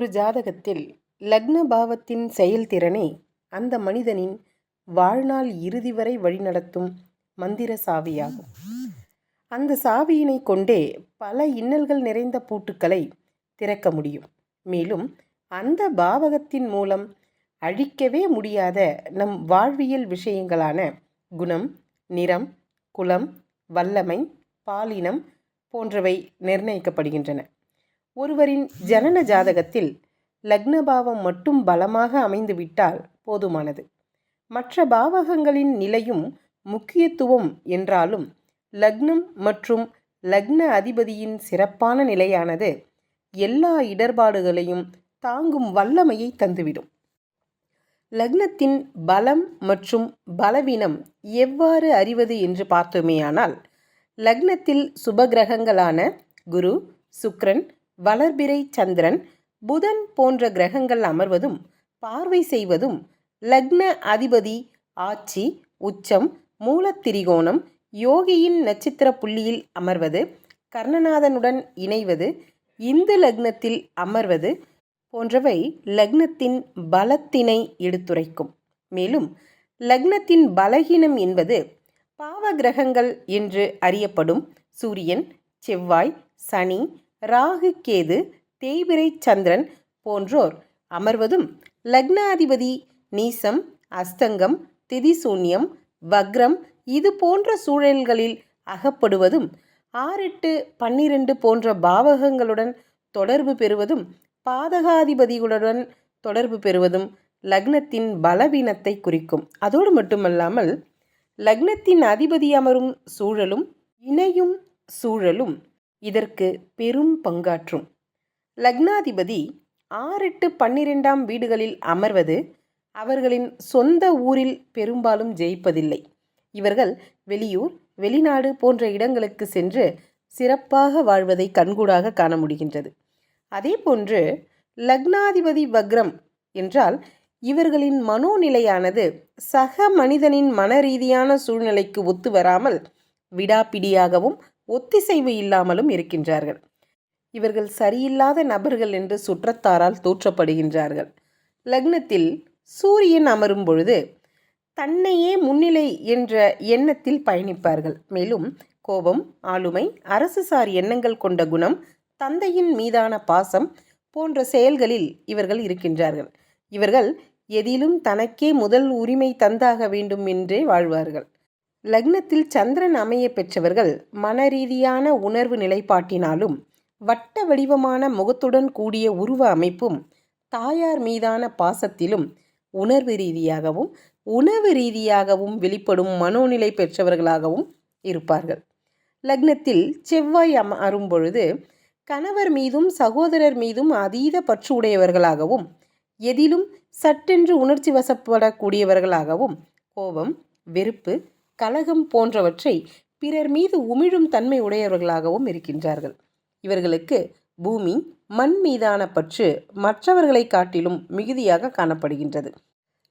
ஒரு ஜாதகத்தில் லக்ன பாவத்தின் செயல்திறனே அந்த மனிதனின் வாழ்நாள் இறுதி வரை வழிநடத்தும் மந்திர சாவியாகும். அந்த சாவியினை கொண்டே பல இன்னல்கள் நிறைந்த பூட்டுக்களை திறக்க முடியும். மேலும் அந்த பாவகத்தின் மூலம் அழிக்கவே முடியாத நம் வாழ்வியல் விஷயங்களான குணம் நிறம் குலம் வல்லமை பாலினம் போன்றவை நிர்ணயிக்கப்படுகின்றன. ஒருவரின் ஜனன ஜாதகத்தில் லக்னபாவம் மட்டும் பலமாக அமைந்துவிட்டால் போதுமானது. மற்ற பாவகங்களின் நிலையும் முக்கியத்துவம் என்றாலும் லக்னம் மற்றும் லக்ன அதிபதியின் சிறப்பான நிலையானது எல்லா இடர்பாடுகளையும் தாங்கும் வல்லமையை தந்துவிடும். லக்னத்தின் பலம் மற்றும் பலவீனம் எவ்வாறு அறிவது என்று பார்த்தோமேயானால் லக்னத்தில் சுபகிரகங்களான குரு சுக்ரன் வளர்பிறை சந்திரன் புதன் போன்ற கிரகங்கள் அமர்வதும் பார்வை செய்வதும் லக்ன அதிபதி ஆட்சி உச்சம் மூலத்திரிகோணம் யோகியின் நட்சத்திர புள்ளியில் அமர்வது கர்ணநாதனுடன் இணைவது இந்து லக்னத்தில் அமர்வது போன்றவை லக்னத்தின் பலத்தினை எடுத்துரைக்கும். மேலும் லக்னத்தின் பலகீனம் என்பது பாவ கிரகங்கள் என்று அறியப்படும் சூரியன் செவ்வாய் சனி ராகு கேது தேய்பிரை சந்திரன் போன்றோர் அமர்வதும் லக்னாதிபதி நீசம் அஸ்தங்கம் திதிசூன்யம் வக்ரம் இது போன்ற சூழல்களில் அகப்படுவதும் ஆறெட்டு பன்னிரண்டு போன்ற பாவகங்களுடன் தொடர்பு பெறுவதும் பாதகாதிபதிகளுடன் தொடர்பு பெறுவதும் லக்னத்தின் பலவீனத்தை குறிக்கும். அதோடு மட்டுமல்லாமல் லக்னத்தின் அதிபதி அமரும் சூழலும் இணையும் சூழலும் இதற்கு பெரும் பங்காற்றும். லக்னாதிபதி ஆறெட்டு பன்னிரெண்டாம் வீடுகளில் அமர்வது அவர்களின் சொந்த ஊரில் பெரும்பாலும் ஜெயிப்பதில்லை. இவர்கள் வெளியூர் வெளிநாடு போன்ற இடங்களுக்கு சென்று சிறப்பாக வாழ்வதை கண்கூடாக காண முடிகின்றது. அதே போன்று லக்னாதிபதி வக்ரம் என்றால் இவர்களின் மனோநிலையானது சக மனிதனின் மன ரீதியான சூழ்நிலைக்கு ஒத்து வராமல் விடாப்பிடியாகவும் ஒத்திசைவு இல்லாமலும் இருக்கின்றார்கள். இவர்கள் சரியில்லாத நபர்கள் என்று சுற்றத்தாரால் தூற்றப்படுகின்றார்கள். லக்னத்தில் சூரியன் அமரும் பொழுது தன்னையே முன்னிலை என்ற எண்ணத்தில் பயணிப்பார்கள். மேலும் கோபம் ஆளுமை அரசுசார் எண்ணங்கள் கொண்ட குணம் தந்தையின் மீதான பாசம் போன்ற செயல்களில் இவர்கள் இருக்கின்றார்கள். இவர்கள் எதிலும் தனக்கே முதல் உரிமை தந்தாக வேண்டும் என்றே வாழ்வார்கள். லக்னத்தில் சந்திரன் அமைய பெற்றவர்கள் மனரீதியான உணர்வு நிலைப்பாட்டினாலும் வட்ட வடிவமான முகத்துடன் கூடிய உருவ அமைப்பும் தாயார் மீதான பாசத்திலும் உணர்வு ரீதியாகவும் உணவு ரீதியாகவும் வெளிப்படும் மனோநிலை பெற்றவர்களாகவும் இருப்பார்கள். லக்னத்தில் செவ்வாய் அம அரும்பொழுது கணவர் மீதும் சகோதரர் மீதும் அதீத பற்று உடையவர்களாகவும் எதிலும் சட்டென்று உணர்ச்சி வசப்படக்கூடியவர்களாகவும் கோபம் வெறுப்பு கலகம் போன்றவற்றை பிறர் மீது உமிழும் தன்மை உடையவர்களாகவும் இருக்கின்றார்கள். இவர்களுக்கு பூமி மண் மீதான பற்று மற்றவர்களை காட்டிலும் மிகுதியாக காணப்படுகின்றது.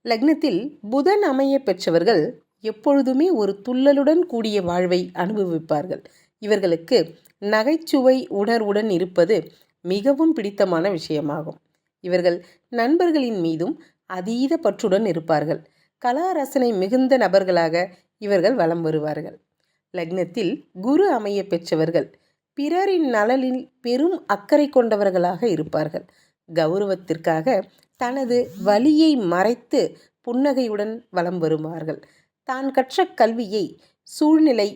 லக்னத்தில் புதன் அமைய பெற்றவர்கள் எப்பொழுதுமே ஒரு துள்ளலுடன் கூடிய வாழ்வை அனுபவிப்பார்கள். இவர்களுக்கு நகைச்சுவை உணர்வுடன் இருப்பது மிகவும் பிடித்தமான விஷயமாகும். இவர்கள் நண்பர்களின் மீதும் அதீத பற்றுடன் இருப்பார்கள். கலா ரசனை மிகுந்த நபர்களாக இவர்கள் வலம் வருவார்கள். லக்னத்தில் குரு அமைய பெற்றவர்கள் பிறரின் நலனில் பெரும் அக்கறை கொண்டவர்களாக இருப்பார்கள். கௌரவத்திற்காக தனது வலியை மறைத்து புன்னகையுடன் வலம் வருவார்கள். தான் கற்ற கல்வியை சூழ்நிலை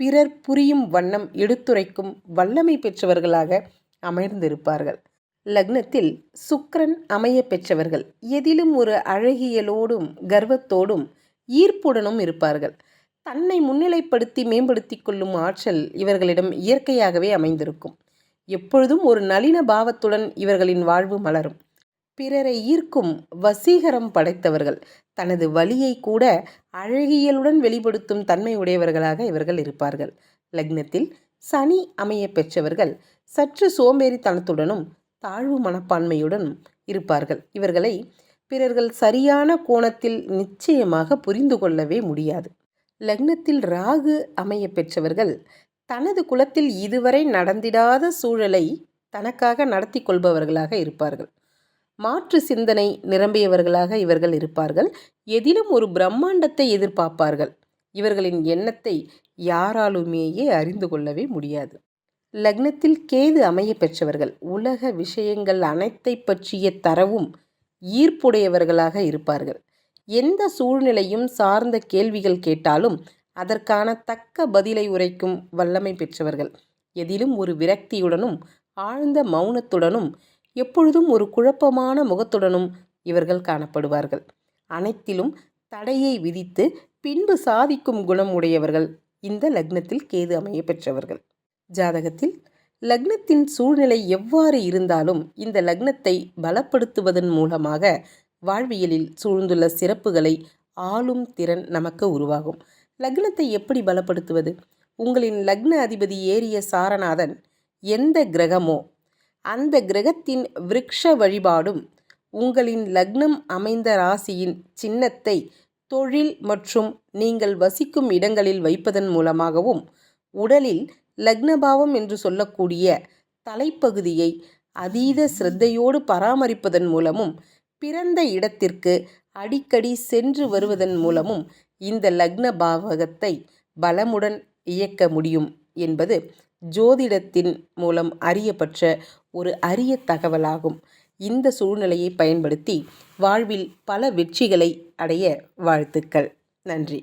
பிறர் புரியும் வண்ணம் எடுத்துரைக்கும் வல்லமை பெற்றவர்களாக அமர்ந்திருப்பார்கள். லக்னத்தில் சுக்ரன் அமைய பெற்றவர்கள் எதிலும் ஒரு அழகியலோடும் கர்வத்தோடும் ஈர்ப்புடனும் இருப்பார்கள். தன்னை முன்னிலைப்படுத்தி மேம்படுத்தி கொள்ளும் ஆற்றல் இவர்களிடம் இயற்கையாகவே அமைந்திருக்கும். எப்பொழுதும் ஒரு நளின பாவத்துடன் இவர்களின் வாழ்வு மலரும். பிறரை ஈர்க்கும் வசீகரம் படைத்தவர்கள் தனது வழியை கூட அழகியலுடன் வெளிப்படுத்தும் தன்மை உடையவர்களாக இவர்கள் இருப்பார்கள். லக்னத்தில் சனி அமைய பெற்றவர்கள் சற்று சோம்பேறித்தனத்துடனும் தாழ்வு மனப்பான்மையுடன் இருப்பார்கள். இவர்களை பிறர்கள் சரியான கோணத்தில் நிச்சயமாக புரிந்து கொள்ளவே முடியாது. லக்னத்தில் ராகு அமைய பெற்றவர்கள் தனது குலத்தில் இதுவரை நடந்திடாத சூழலை தனக்காக நடத்தி கொள்பவர்களாக இருப்பார்கள். மாற்று சிந்தனை நிரம்பியவர்களாக இவர்கள் இருப்பார்கள். எதிலும் ஒரு பிரம்மாண்டத்தை எதிர்பார்ப்பார்கள். இவர்களின் எண்ணத்தை யாராலுமேயே அறிந்து கொள்ளவே முடியாது. லக்னத்தில் கேது அமைய பெற்றவர்கள் உலக விஷயங்கள் அனைத்தை பற்றிய தரவும் ஈர்ப்புடையவர்களாக இருப்பார்கள். எந்த சூழ்நிலையும் சார்ந்த கேள்விகள் கேட்டாலும் அதற்கான தக்க பதிலை உரைக்கும் வல்லமை பெற்றவர்கள். எதிலும் ஒரு விரக்தியுடனும் ஆழ்ந்த மௌனத்துடனும் எப்பொழுதும் ஒரு குழப்பமான முகத்துடனும் இவர்கள் காணப்படுவார்கள். அனைத்திலும் தடையை விதித்து பின்பு சாதிக்கும் குணம் உடையவர்கள் இந்த லக்னத்தில் கேது அமைய பெற்றவர்கள். ஜாதகத்தில் லக்னத்தின் சூழ்நிலை எவ்வாறு இருந்தாலும் இந்த லக்னத்தை பலப்படுத்துவதன் மூலமாக வாழ்வியலில் சூழ்ந்துள்ள சிறப்புகளை ஆளும் திறன் நமக்கு உருவாகும். லக்னத்தை எப்படி பலப்படுத்துவது? உங்களின் லக்ன அதிபதி ஏறிய சாரநாதன் எந்த கிரகமோ அந்த கிரகத்தின் விரக்ஷ வழிபாடும் உங்களின் லக்னம் அமைந்த ராசியின் சின்னத்தை தொழில் மற்றும் நீங்கள் வசிக்கும் இடங்களில் வைப்பதன் மூலமாகவும் உடலில் லக்னபாவம் என்று சொல்லக்கூடிய தலைப்பகுதியை அதீத சிரத்தையோடு பராமரிப்பதன் மூலமும் பிறந்த இடத்திற்கு அடிக்கடி சென்று வருவதன் மூலமும் இந்த லக்ன பாவகத்தை பலமுடன் இயக்க முடியும் என்பது ஜோதிடத்தின் மூலம் அறியப்பட்ட ஒரு அரிய தகவலாகும். இந்த சூழ்நிலையை பயன்படுத்தி வாழ்வில் பல வெற்றிகளை அடைய வாழ்த்துக்கள். நன்றி.